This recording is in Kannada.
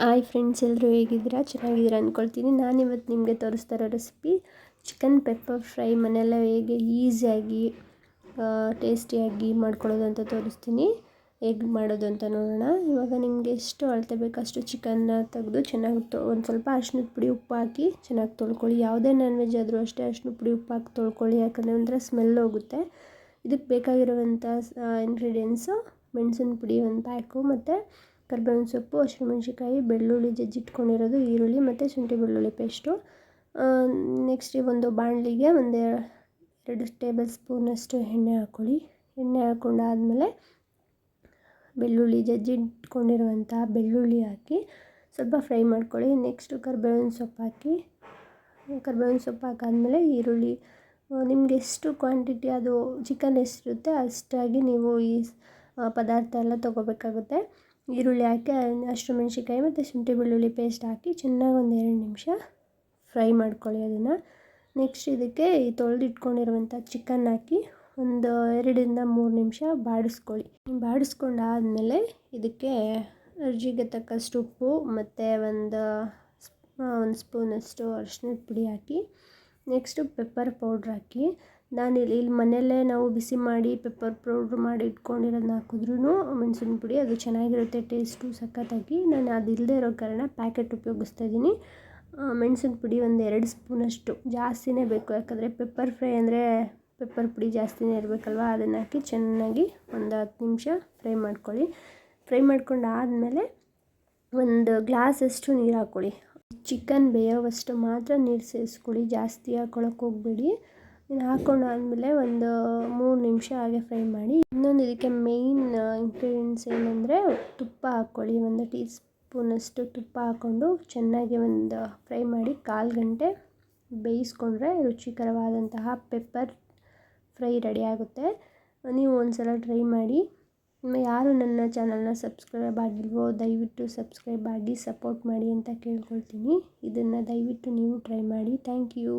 ಹಾಯ್ ಫ್ರೆಂಡ್ಸ್ ಎಲ್ಲರೂ ಹೇಗಿದ್ದೀರಾ? ಚೆನ್ನಾಗಿದ್ದೀರಾ ಅಂದ್ಕೊಳ್ತೀನಿ ನಾನಿವತ್ತು ನಿಮಗೆ ತೋರಿಸ್ತಾ ಇರೋ ರೆಸಿಪಿ ಚಿಕನ್ ಪೆಪ್ಪರ್ ಫ್ರೈ ಮನೆಯೆಲ್ಲ ಹೇಗೆ ಈಸಿಯಾಗಿ ಟೇಸ್ಟಿಯಾಗಿ ಮಾಡ್ಕೊಳ್ಳೋದು ಅಂತ ತೋರಿಸ್ತೀನಿ. ಹೇಗೆ ಮಾಡೋದು ಅಂತ ನೋಡೋಣ. ಇವಾಗ ನಿಮಗೆ ಎಷ್ಟು ಅಳತೆ ಅಷ್ಟು ಚಿಕನ್ನ ತೆಗೆದು ಚೆನ್ನಾಗಿ ತೊ ಒಂದು ಸ್ವಲ್ಪ ಅರ್ಶಿನದ ಪುಡಿ ಉಪ್ಪು ಹಾಕಿ ಚೆನ್ನಾಗಿ ತೊಳ್ಕೊಳ್ಳಿ. ಯಾವುದೇ ನಾನ್ ವೆಜ್ ಆದರೂ ಅಷ್ಟೇ ಅರ್ಶಿನದ ಪುಡಿ ಉಪ್ಪು ಹಾಕಿ ತೊಳ್ಕೊಳ್ಳಿ. ಯಾಕಂದರೆ ಒಂಥರ ಸ್ಮೆಲ್ ಹೋಗುತ್ತೆ. ಇದಕ್ಕೆ ಬೇಕಾಗಿರುವಂಥ ಇಂಗ್ರೀಡಿಯೆಂಟ್ಸು ಮೆಣಸಿನ ಪುಡಿ ಒಂದು ಪ್ಯಾಕು ಮತ್ತು ಕರ್ಬೇವಿನ ಸೊಪ್ಪು ಹಸಿಮೆಣ್ಸಿಕಾಯಿ ಬೆಳ್ಳುಳ್ಳಿ ಜಜ್ಜಿಟ್ಕೊಂಡಿರೋದು ಈರುಳ್ಳಿ ಮತ್ತು ಶುಂಠಿ ಬೆಳ್ಳುಳ್ಳಿ ಪೇಸ್ಟು ನೆಕ್ಸ್ಟ್ ಒಂದು ಬಾಣಲಿಗೆ ಒಂದು ಎರಡು ಟೇಬಲ್ ಸ್ಪೂನಷ್ಟು ಎಣ್ಣೆ ಹಾಕ್ಕೊಳ್ಳಿ ಎಣ್ಣೆ ಹಾಕ್ಕೊಂಡಾದಮೇಲೆ ಬೆಳ್ಳುಳ್ಳಿ ಜಜ್ಜಿಟ್ಕೊಂಡಿರುವಂಥ ಬೆಳ್ಳುಳ್ಳಿ ಹಾಕಿ ಸ್ವಲ್ಪ ಫ್ರೈ ಮಾಡ್ಕೊಳ್ಳಿ. ನೆಕ್ಸ್ಟು ಕರ್ಬೇವಿನ ಸೊಪ್ಪು ಹಾಕಿ. ಕರ್ಬೇವಿನ ಸೊಪ್ಪು ಹಾಕಾದ್ಮೇಲೆ ಈರುಳ್ಳಿ ನಿಮ್ಗೆ ಎಷ್ಟು ಕ್ವಾಂಟಿಟಿ ಅದು ಚಿಕನ್ ಎಷ್ಟಿರುತ್ತೆ ಅಷ್ಟಾಗಿ ನೀವು ಈ ಪದಾರ್ಥ ಎಲ್ಲ ತೊಗೋಬೇಕಾಗುತ್ತೆ. ಈರುಳ್ಳಿ ಹಾಕಿ ಅಷ್ಟು ಮೆಣಸಿನ್ಕಾಯಿ ಮತ್ತು ಶುಂಠಿ ಬೆಳ್ಳುಳ್ಳಿ ಪೇಸ್ಟ್ ಹಾಕಿ ಚೆನ್ನಾಗಿ ಒಂದು ಎರಡು ನಿಮಿಷ ಫ್ರೈ ಮಾಡ್ಕೊಳ್ಳಿ ಅದನ್ನು. ನೆಕ್ಸ್ಟ್ ಇದಕ್ಕೆ ಈ ತೊಳೆದಿಟ್ಕೊಂಡಿರುವಂಥ ಚಿಕನ್ ಹಾಕಿ ಒಂದು ಎರಡರಿಂದ ಮೂರು ನಿಮಿಷ ಬಾಡಿಸ್ಕೊಳ್ಳಿ. ಬಾಡಿಸ್ಕೊಂಡಾದಮೇಲೆ ಇದಕ್ಕೆ ರುಚಿಗೆ ತಕ್ಕಷ್ಟು ಉಪ್ಪು ಮತ್ತು ಒಂದು ಒಂದು ಸ್ಪೂನಷ್ಟು ಅರಿಶಿನದ ಪುಡಿ ಹಾಕಿ ನೆಕ್ಸ್ಟು ಪೆಪ್ಪರ್ ಪೌಡ್ರ್ ಹಾಕಿ ನಾನು ಇಲ್ಲಿ ಮನೆಯಲ್ಲೇ ನಾವು ಬಿಸಿ ಮಾಡಿ ಪೆಪ್ಪರ್ ಪೌಡ್ರ್ ಮಾಡಿ ಇಟ್ಕೊಂಡಿರೋದನ್ನ ಹಾಕಿದ್ರೂ ಮೆಣಸಿನ ಪುಡಿ ಅದು ಚೆನ್ನಾಗಿರುತ್ತೆ ಟೇಸ್ಟು ಸಖತ್ತಾಗಿ. ನಾನು ಅದು ಇಲ್ಲದೆ ಇರೋ ಕಾರಣ ಪ್ಯಾಕೆಟ್ ಉಪಯೋಗಿಸ್ತಾ ಇದ್ದೀನಿ. ಮೆಣಸಿನ ಪುಡಿ ಒಂದು ಎರಡು ಸ್ಪೂನಷ್ಟು ಜಾಸ್ತಿನೇ ಬೇಕು. ಯಾಕಂದರೆ ಪೆಪ್ಪರ್ ಫ್ರೈ ಅಂದರೆ ಪೆಪ್ಪರ್ ಪುಡಿ ಜಾಸ್ತಿನೇ ಇರಬೇಕಲ್ವ? ಅದನ್ನು ಹಾಕಿ ಚೆನ್ನಾಗಿ ಒಂದು ಹತ್ತು ನಿಮಿಷ ಫ್ರೈ ಮಾಡ್ಕೊಳ್ಳಿ. ಫ್ರೈ ಮಾಡ್ಕೊಂಡು ಆದಮೇಲೆ ಒಂದು ಗ್ಲಾಸಷ್ಟು ನೀರು ಹಾಕ್ಕೊಳ್ಳಿ. ಚಿಕನ್ ಬೇಯೋವಷ್ಟು ಮಾತ್ರ ನೀರು ಸೇರಿಸ್ಕೊಳ್ಳಿ. ಜಾಸ್ತಿ ಹಾಕ್ಕೊಳಕ್ಕೆ ಹೋಗಬೇಡಿ. ಹಾಕ್ಕೊಂಡು ಆದಮೇಲೆ ಒಂದು ಮೂರು ನಿಮಿಷ ಹಾಗೆ ಫ್ರೈ ಮಾಡಿ, ಇನ್ನೊಂದು ಇದಕ್ಕೆ ಮೇಯ್ನ್ ಇಂಗ್ರೀಡಿಯೆಂಟ್ಸ್ ಏನಂದರೆ ತುಪ್ಪ ಹಾಕ್ಕೊಳ್ಳಿ. ಒಂದು ಟೀ ಸ್ಪೂನಷ್ಟು ತುಪ್ಪ ಹಾಕ್ಕೊಂಡು ಚೆನ್ನಾಗಿ ಒಂದು ಫ್ರೈ ಮಾಡಿ ಕಾಲು ಗಂಟೆ ಬೇಯಿಸ್ಕೊಂಡ್ರೆ ರುಚಿಕರವಾದಂತಹ ಪೆಪ್ಪರ್ ಫ್ರೈ ರೆಡಿ ಆಗುತ್ತೆ. ನೀವು ಒಂದು ಸಲ ಟ್ರೈ ಮಾಡಿ ಯಾರು ನನ್ನ ಚಾನಲ್ನ ಸಬ್ಸ್ಕ್ರೈಬ್ ಆಗಿಲ್ವೋ, ದಯವಿಟ್ಟು ಸಬ್ಸ್ಕ್ರೈಬ್ ಆಗಿ ಸಪೋರ್ಟ್ ಮಾಡಿ ಅಂತ ಕೇಳ್ಕೊಳ್ತೀನಿ. ಇದನ್ನು ದಯವಿಟ್ಟು ನೀವು ಟ್ರೈ ಮಾಡಿ. Thank you